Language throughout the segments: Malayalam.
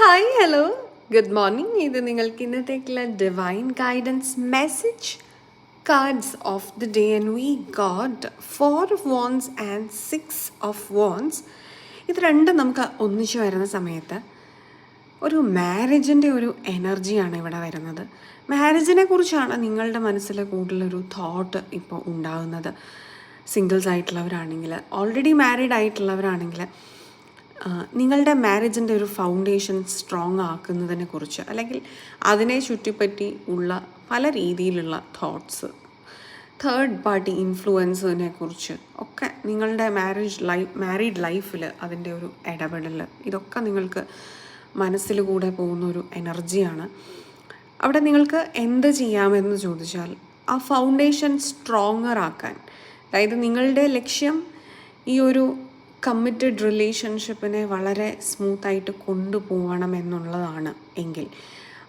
ഹായ് ഹലോ ഗുഡ് മോർണിംഗ് ഇത് നിങ്ങൾക്ക് ഇന്നത്തേക്കുള്ള divine guidance message cards of the day and we got four wands and six of wands ഇത് രണ്ടും നമുക്ക് ഒന്നിച്ചു വരുന്ന സമയത്ത് ഒരു മാരേജിന്റെ ഒരു എനർജിയാണ് ഇവിടെ വരുന്നത്. മാരേജിനെ കുറിച്ചാണ് നിങ്ങളുടെ മനസ്സിൽ കൂടുതലൊരു തോട്ട് ഇപ്പോൾ ഉണ്ടാകുന്നത്. സിംഗിൾസ് ആയിട്ടുള്ളവരാണെങ്കിൽ ഓൾറെഡി മാരീഡ് ആയിട്ടുള്ളവരാണെങ്കിൽ നിങ്ങളുടെ മാരേജിന്റെ ഒരു ഫൗണ്ടേഷൻ സ്ട്രോങ് ആക്കുന്നതിനെ കുറിച്ച് അല്ലെങ്കിൽ അതിനെ ചുറ്റിപ്പറ്റി ഉള്ള പല രീതിയിലുള്ള തോട്ട്സ് തേർഡ് പാർട്ടി ഇൻഫ്ലുവൻസിനെ കുറിച്ച് ഒക്കെ നിങ്ങളുടെ മാരേജ് ലൈഫ് മാരീഡ് ലൈഫിൽ അതിന്റെ ഒരു ഇടപെടൽ ഇതൊക്കെ നിങ്ങൾക്ക് മനസ്സിലൂടെ പോകുന്ന ഒരു എനർജിയാണ് അവിടെ നിങ്ങൾക്ക് എന്ത് ചെയ്യാമെന്ന് ചോദിച്ചാൽ ആ ഫൗണ്ടേഷൻ സ്ട്രോങ്ങർ ആക്കാൻ അതായത് നിങ്ങളുടെ ലക്ഷ്യം ഈ ഒരു കമ്മിറ്റഡ് റിലേഷൻഷിപ്പിനെ വളരെ സ്മൂത്തായിട്ട് കൊണ്ടുപോകണം എന്നുള്ളതാണ് എങ്കിൽ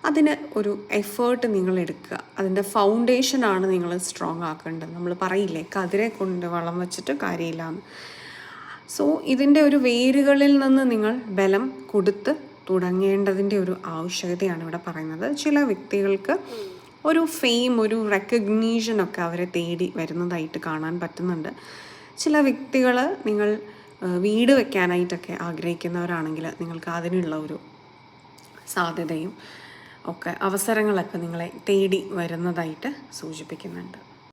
അതിന് ഒരു എഫേർട്ട് നിങ്ങൾ എടുക്കുക. അതിന്റെ ഫൗണ്ടേഷനാണ് നിങ്ങൾ സ്ട്രോങ് ആക്കേണ്ടത്. നമ്മൾ പറയില്ലേ കതിരെ കൊണ്ട് വളം വെച്ചിട്ട് കാര്യമില്ലാന്ന് സോ ഇതിന്റെ ഒരു വേരുകളിൽ നിന്ന് നിങ്ങൾ ബലം കൊടുത്ത് തുടങ്ങേണ്ടതിന്റെ ഒരു ആവശ്യകതയാണ് ഇവിടെ പറയുന്നത്. ചില വ്യക്തികൾക്ക് ഒരു ഫെയിം ഒരു റെക്കഗ്നീഷനൊക്കെ അവരെ തേടി വരുന്നതായിട്ട് കാണാൻ പറ്റുന്നുണ്ട്. ചില വ്യക്തികൾ നിങ്ങൾ വീട് വെക്കാനായിട്ടൊക്കെ ആഗ്രഹിക്കുന്നവരാണെങ്കിൽ നിങ്ങൾക്ക് അതിനുള്ള ഒരു സാധ്യതയും ഒക്കെ അവസരങ്ങളൊക്കെ നിങ്ങളെ തേടി വരുന്നതായിട്ട് സൂചിപ്പിക്കുന്നുണ്ട്.